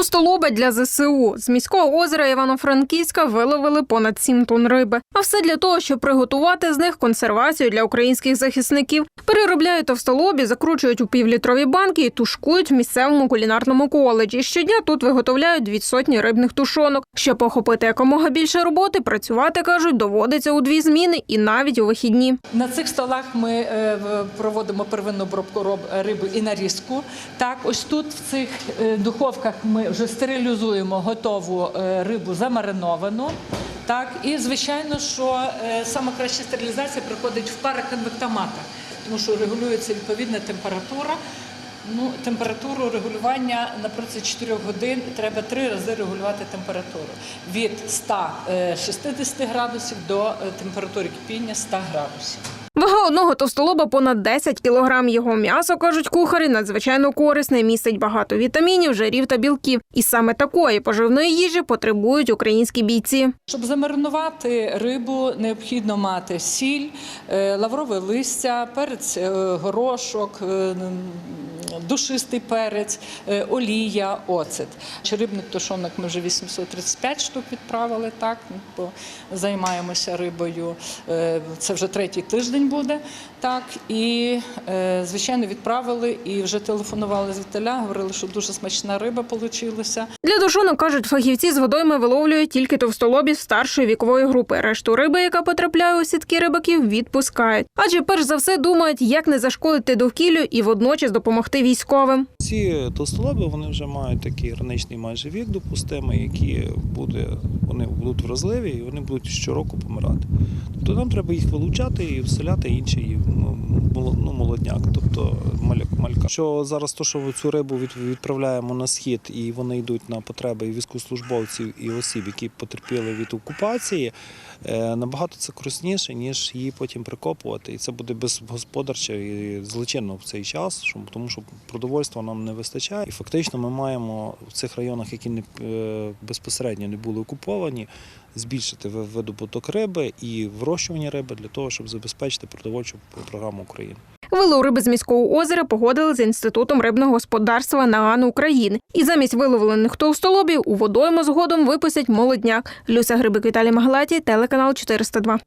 Товстолоба для ЗСУ. З міського озера Івано-Франківська виловили понад 7 тонн риби. А все для того, щоб приготувати з них консервацію для українських захисників. Переробляють товстолобі, закручують у півлітрові банки і тушкують в місцевому кулінарному коледжі. Щодня тут виготовляють дві сотні рибних тушонок. Щоб охопити якомога більше роботи, працювати кажуть, доводиться у дві зміни і навіть у вихідні. На цих столах ми е, проводимо первинну обробку риби і нарізку. Так, ось тут в цих е, духовках ми вже стерилізуємо готову е, рибу замариновану. Так, і звичайно, що е, саме краща стерилізація проходить в пароконвектоматах, тому що регулюється відповідна температура. Ну, температуру регулювання на протязі 4 годин треба три рази регулювати температуру від 160 градусів до е, температури кипіння 100 градусів. Вага одного товстолоба понад 10 кілограм. Його м'ясо, кажуть кухарі, надзвичайно корисне, містить багато вітамінів, жирів та білків. І саме такої поживної їжі потребують українські бійці. Щоб замаринувати рибу, необхідно мати сіль, е, лаврове листя, перець е, горошок, е, душистий перець, е, олія, оцет. Черибник тушонок ми вже 835 штук відправили, так, бо займаємося рибою. Е, Це вже третій тиждень буде. Так, і, е, звичайно, відправили і вже телефонували звідтиля, говорили, що дуже смачна риба вийшла. Для тушонок, кажуть, фахівці з водойми виловлюють тільки товстолобів старшої вікової групи. Решту риби, яка потрапляє у сітки рибаків, відпускають. Адже перш за все думають, як не зашкодити довкіллю і водночас допомогти військовим. Ці товстолоби вони вже мають такий граничний майже вік допустимий, який буде, вони будуть вразливі і вони будуть щороку помирати. Тобто нам треба їх вилучати і вселяти інший ну, ну, молодняк, тобто малька. Що зараз то, що цю рибу від- відправляємо на схід і вони йдуть на потреби і військовослужбовців і осіб, які потерпіли від окупації, е, набагато це корисніше, ніж її потім прикопувати. І це буде безгосподарче і злочинно в цей час, тому що продовольства нам не вистачає. І фактично ми маємо в цих районах, які не е, безпосередньо не були окуповані, збільшити видобуток риби і вирощування риби для того, щоб забезпечити продовольчу програму України. Вилов риби з міського озера погодили з інститутом рибного господарства НААН України. І замість виловлених товстолобів у водойму згодом випустять молодняк. Люся Грибик Віталій Маглаті, телеканал 402.